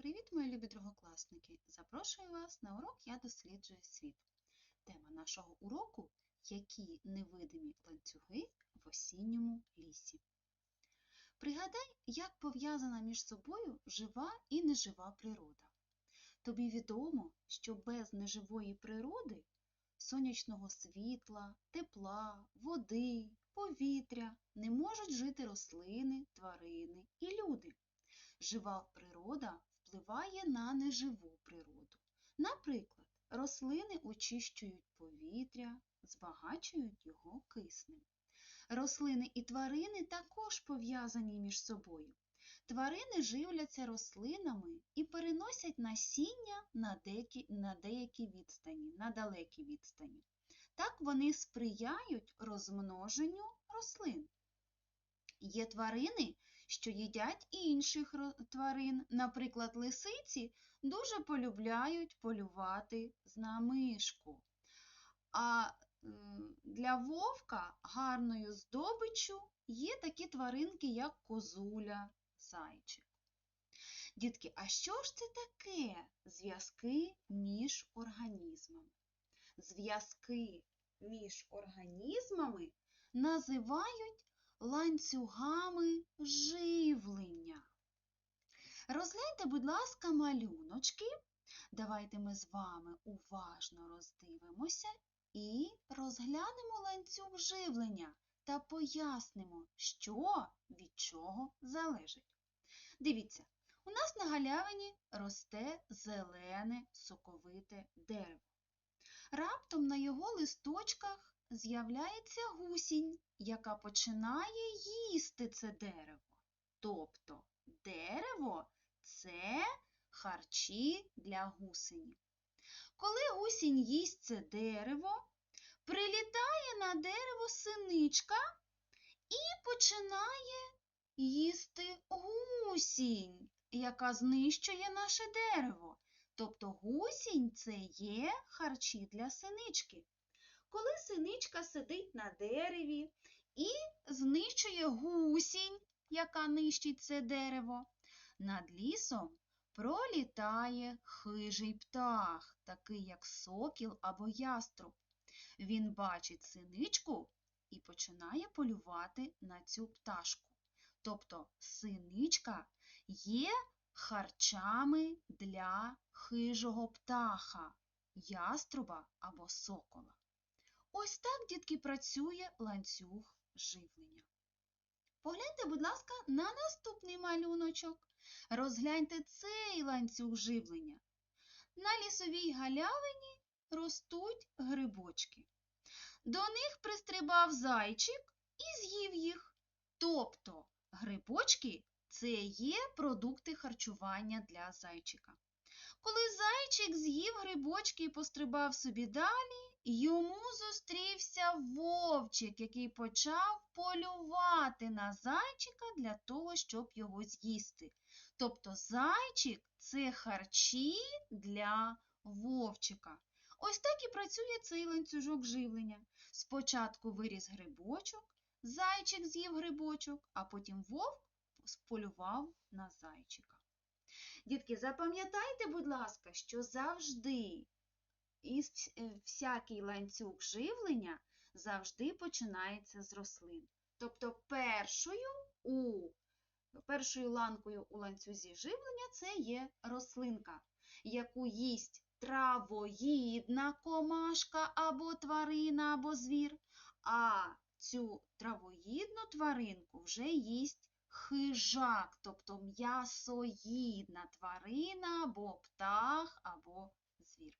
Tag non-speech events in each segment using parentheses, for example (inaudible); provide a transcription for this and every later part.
Привіт, мої любі другокласники! Запрошую вас на урок Я досліджую світ. Тема нашого уроку які невидимі ланцюги в осінньому лісі. Пригадай, як пов'язана між собою жива і нежива природа. Тобі відомо, що без неживої природи, сонячного світла, тепла, води, повітря не можуть жити рослини, тварини і люди. Жива природа впливає на неживу природу. Наприклад, рослини очищують повітря, збагачують його киснем. Рослини і тварини також пов'язані між собою. Тварини живляться рослинами і переносять насіння на деякі, на деякі відстані, на далекі відстані. Так вони сприяють розмноженню рослин. Є тварини, що їдять інших тварин. Наприклад, лисиці дуже полюбляють полювати на мишку. А для вовка гарною здобиччю є такі тваринки, як козуля, зайчик. Дітки, а що ж це таке зв'язки між організмами? Зв'язки між організмами називають ланцюгами живлення. Розгляньте, будь ласка, малюночки. Давайте ми з вами уважно роздивимося і розглянемо ланцюг живлення та пояснимо, що від чого залежить. Дивіться, у нас на галявині росте зелене соковите дерево. Раптом на його листочках з'являється гусінь, яка починає їсти це дерево. Тобто дерево це харчі для гусені. Коли гусінь їсть це дерево, прилітає на дерево синичка і починає їсти гусінь, яка знищує наше дерево. Тобто гусінь це є харчі для синички. Коли синичка сидить на дереві і знищує гусінь, яка нищить це дерево, над лісом пролітає хижий птах, такий як сокіл або яструб. Він бачить синичку і починає полювати на цю пташку. Тобто синичка є харчами для хижого птаха, яструба або сокола. Ось так, дітки, працює ланцюг живлення. Погляньте, будь ласка, на наступний малюночок. Розгляньте цей ланцюг живлення. На лісовій галявині ростуть грибочки. До них пристрибав зайчик і з'їв їх. Тобто грибочки це є продукти харчування для зайчика. Коли зайчик з'їв грибочки і пострибав собі далі, йому зустрівся вовчик, який почав полювати на зайчика для того, щоб його з'їсти. Тобто зайчик це харчі для вовчика. Ось так і працює цей ланцюжок живлення. Спочатку виріс грибочок, зайчик з'їв грибочок, а потім вовк сполював на зайчика. Дітки, запам'ятайте, будь ласка, що завжди і е, всякий ланцюг живлення завжди починається з рослин. Тобто першою у, першою ланкою у ланцюзі живлення це є рослинка, яку їсть травоїдна комашка або тварина, або звір, а цю травоїдну тваринку вже їсть хижак, тобто м'ясоїдна тварина або птах, або звір.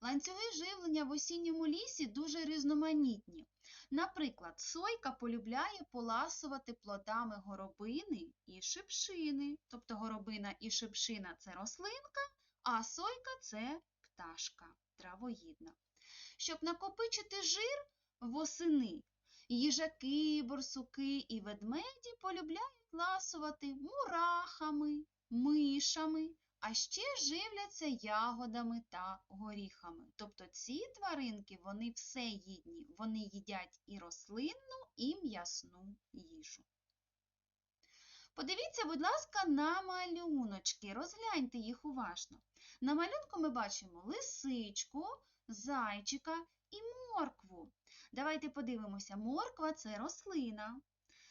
Ланцюги живлення в осінньому лісі дуже різноманітні. Наприклад, сойка полюбляє поласувати плодами горобини і шипшини. Тобто горобина і шипшина це рослинка, а сойка це пташка травоїдна. Щоб накопичити жир восени, їжаки, борсуки і ведмеді полюбляють ласувати мурахами, мишами а ще живляться ягодами та горіхами. Тобто ці тваринки вони все їдні, вони їдять і рослинну, і м'ясну їжу. Подивіться, будь ласка, на малюночки. Розгляньте їх уважно. На малюнку ми бачимо лисичку, зайчика і моркву. Давайте подивимося. Морква це рослина.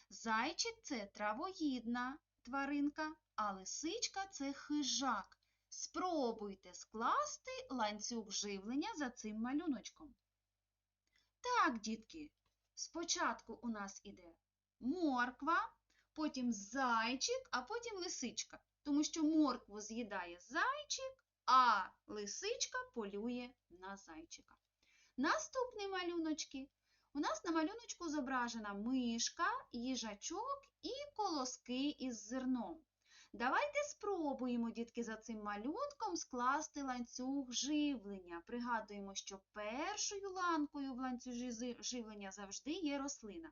Зайчик це травоїдна тваринка, а лисичка це хижак. Спробуйте скласти ланцюг живлення за цим малюночком. Так, дітки, спочатку у нас іде морква, потім зайчик, а потім лисичка. Тому що моркву з'їдає зайчик, а лисичка полює на зайчика. Наступні малюночки. У нас на малюночку зображена мишка, їжачок і колоски із зерном. Давайте спробуємо, дітки, за цим малюнком скласти ланцюг живлення. Пригадуємо, що першою ланкою в ланцюжі живлення завжди є рослина.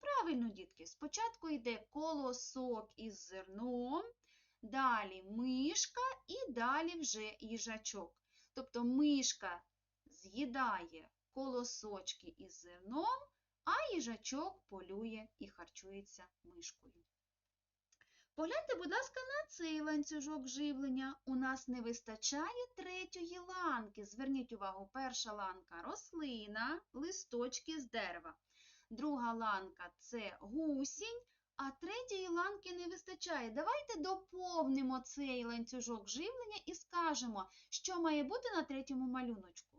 Правильно, дітки, спочатку йде колосок із зерном, далі мишка і далі вже їжачок. Тобто мишка з'їдає колосочки із зерном, а їжачок полює і харчується мишкою. Погляньте, будь ласка, на цей ланцюжок живлення. У нас не вистачає третьої ланки. Зверніть увагу, перша ланка рослина, листочки з дерева. Друга ланка це гусінь, а третьої ланки не вистачає. Давайте доповнимо цей ланцюжок живлення і скажемо, що має бути на третьому малюночку.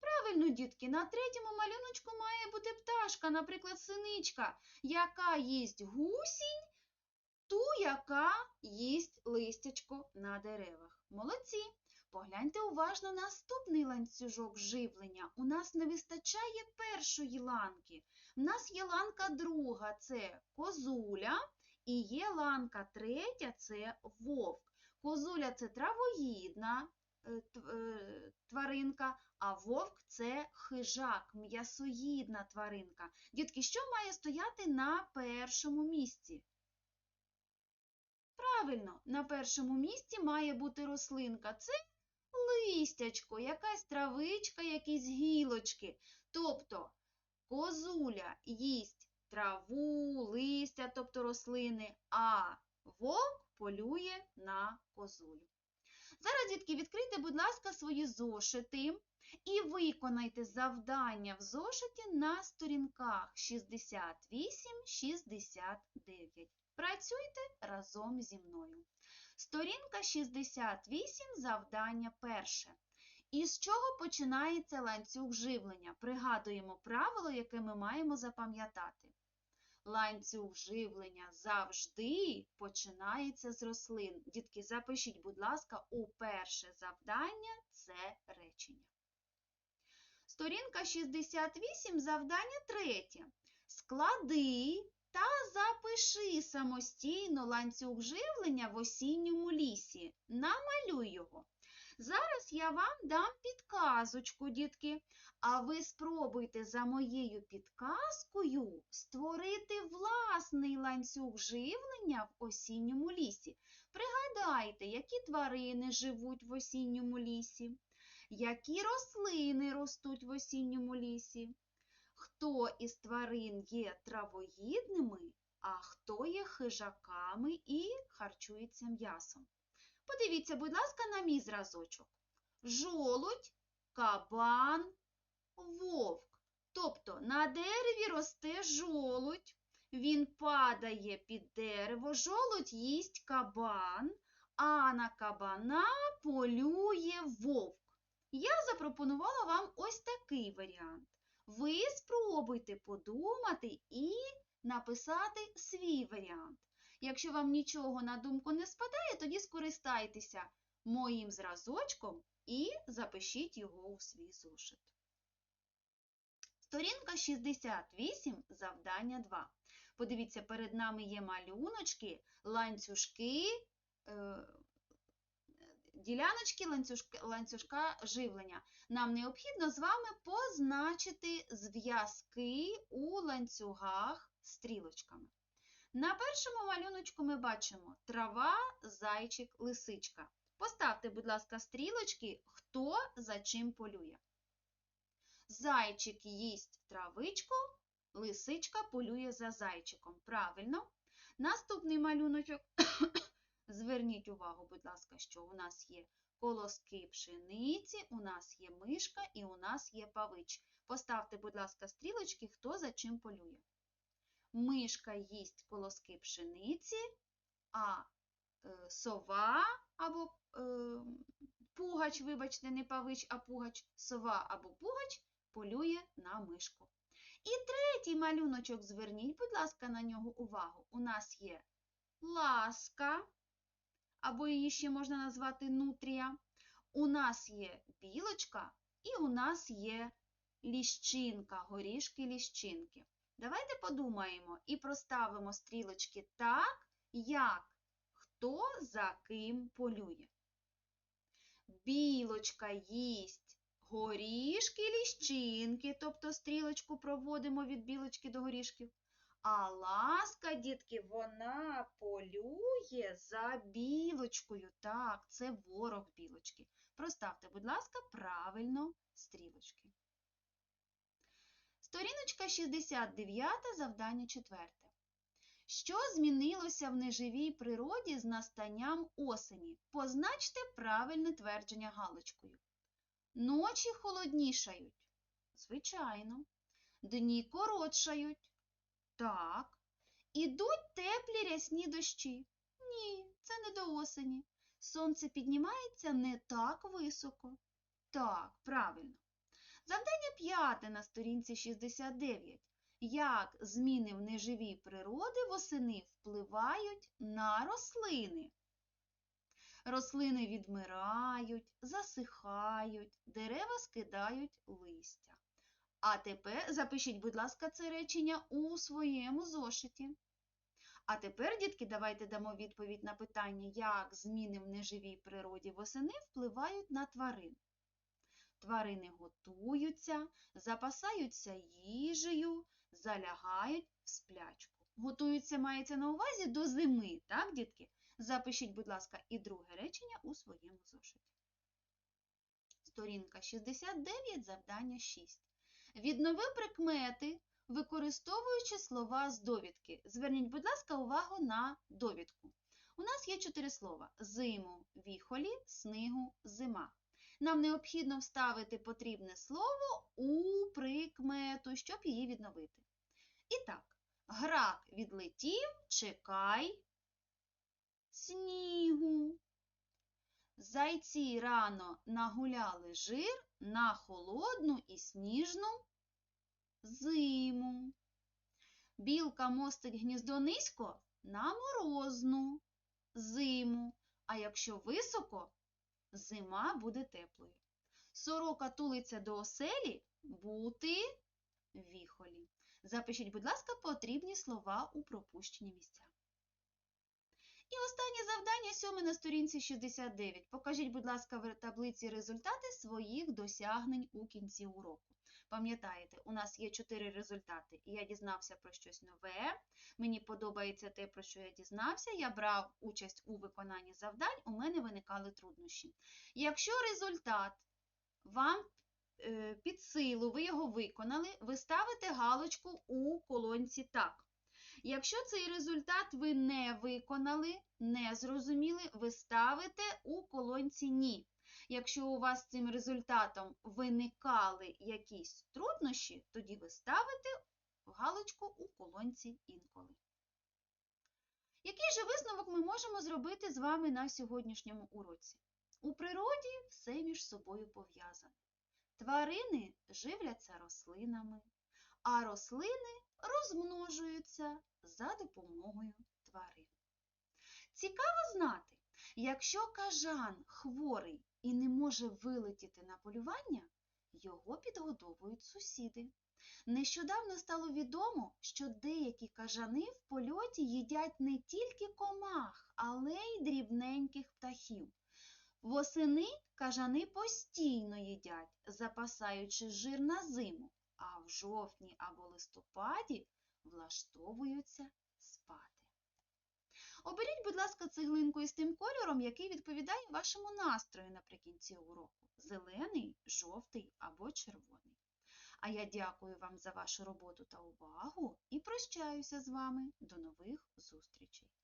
Правильно, дітки, на третьому малюночку має бути пташка, наприклад, синичка, яка їсть гусінь, ту, яка їсть листячко на деревах. Молодці! Погляньте уважно наступний ланцюжок живлення. У нас не вистачає першої ланки. У нас є ланка друга це козуля, і є ланка третя це вовк. Козуля це травоїдна тваринка, а вовк це хижак, м'ясоїдна тваринка. Дітки, що має стояти на першому місці? Правильно, на першому місці має бути рослинка. Це листячко, якась травичка, якісь гілочки. Тобто козуля їсть траву, листя, тобто рослини, а вовк полює на козулю. Зараз, дітки, відкрийте, будь ласка, свої зошити і виконайте завдання в зошиті на сторінках 68-69. Працюйте разом зі мною. Сторінка 68, завдання перше. Із чого починається ланцюг живлення? Пригадуємо правило, яке ми маємо запам'ятати. Ланцюг живлення завжди починається з рослин. Дітки, запишіть, будь ласка, у перше завдання це речення. Сторінка 68, завдання третє. Склади та запиши самостійно ланцюг живлення в осінньому лісі. Намалюй його. Зараз я вам дам підказочку, дітки, а ви спробуйте за моєю підказкою створити власний ланцюг живлення в осінньому лісі. Пригадайте, які тварини живуть в осінньому лісі, які рослини ростуть в осінньому лісі, хто із тварин є травоїдними, а хто є хижаками і харчується м'ясом. Подивіться, будь ласка, на мій зразочок. Жолудь, кабан, вовк. Тобто на дереві росте жолудь, він падає під дерево, жолудь їсть кабан, а на кабана полює вовк. Я запропонувала вам ось такий варіант. Ви спробуйте подумати і написати свій варіант. Якщо вам нічого на думку не спадає, тоді скористайтеся моїм зразочком і запишіть його у свій зошит. Сторінка 68, завдання 2. Подивіться, перед нами є малюночки, ланцюжки, е, діляночки ланцюжка, ланцюжка живлення. Нам необхідно з вами позначити зв'язки у ланцюгах стрілочками. На першому малюночку ми бачимо трава, зайчик, лисичка. Поставте, будь ласка, стрілочки, хто за чим полює. Зайчик їсть травичку, Лисичка полює за зайчиком. Правильно. Наступний малюночок. (coughs) Зверніть увагу, будь ласка, що у нас є колоски пшениці, у нас є мишка і у нас є павич. Поставте, будь ласка, стрілочки, хто за чим полює. Мишка їсть колоски пшениці, а е, сова або е, пугач, вибачте, не павич, а пугач, сова або пугач полює на мишку. І третій малюночок, зверніть, будь ласка, на нього увагу. У нас є ласка, або її ще можна назвати нутрія. У нас є білочка і у нас є ліщинка, горішки-ліщинки. Давайте подумаємо і проставимо стрілочки так, як хто за ким полює. Білочка їсть горішки, ліщинки, тобто стрілочку проводимо від білочки до горішків. А ласка, дітки, вона полює за білочкою. Так, це ворог білочки. Проставте, будь ласка, правильно стрілочки. Сторіночка 69, завдання 4. Що змінилося в неживій природі з настанням осені? Позначте правильне твердження галочкою. Ночі холоднішають. Звичайно. Дні коротшають. Так. Ідуть теплі рясні дощі. Ні, це не до осені. Сонце піднімається не так високо. Так, правильно. Завдання п'яте на сторінці 69. Як зміни в неживій природи восени впливають на рослини? Рослини відмирають, засихають, дерева скидають листя. А тепер запишіть, будь ласка, це речення у своєму зошиті. А тепер, дітки, давайте дамо відповідь на питання, як зміни в неживій природі восени впливають на тварин. Тварини готуються, запасаються їжею, залягають в сплячку. Готуються мається на увазі до зими, так, дітки? Запишіть, будь ласка, і друге речення у своєму зошиті. Сторінка 69, завдання 6. Віднови прикмети, використовуючи слова з довідки. Зверніть, будь ласка, увагу на довідку. У нас є чотири слова: зиму, віхолі, снигу, зима. Нам необхідно вставити потрібне слово у прикмету, щоб її відновити. І так, грак відлетів, чекай снігу. Зайці рано нагуляли жир на холодну і сніжну зиму. Білка мостить гніздо низько на морозну зиму, а якщо високо, зима буде теплою. Сорока тулиться до оселі бути віхолі. Запишіть, будь ласка, потрібні слова у пропущені місця. І останнє завдання сьоме на сторінці 69. Покажіть, будь ласка, в таблиці результати своїх досягнень у кінці уроку. Пам'ятаєте, у нас є чотири результати. Я дізнався про щось нове. Мені подобається те, про що я дізнався. Я брав участь у виконанні завдань, у мене виникали труднощі. Якщо результат вам е, під силу, ви його виконали, ви ставите галочку у колонці так. Якщо цей результат ви не виконали, не зрозуміли, ви ставите у колонці Ні. Якщо у вас з цим результатом виникали якісь труднощі, тоді ви ставите галочку у колонці інколи. Який же висновок ми можемо зробити з вами на сьогоднішньому уроці? У природі все між собою пов'язане. Тварини живляться рослинами, а рослини розмножуються за допомогою тварин. Цікаво знати, якщо кажан хворий і не може вилетіти на полювання, його підгодовують сусіди. Нещодавно стало відомо, що деякі кажани в польоті їдять не тільки комах, але й дрібненьких птахів. Восени кажани постійно їдять, запасаючи жир на зиму, а в жовтні або листопаді влаштовуються. Оберіть, будь ласка, цеглинку із тим кольором, який відповідає вашому настрою наприкінці уроку зелений, жовтий або червоний. А я дякую вам за вашу роботу та увагу і прощаюся з вами. До нових зустрічей!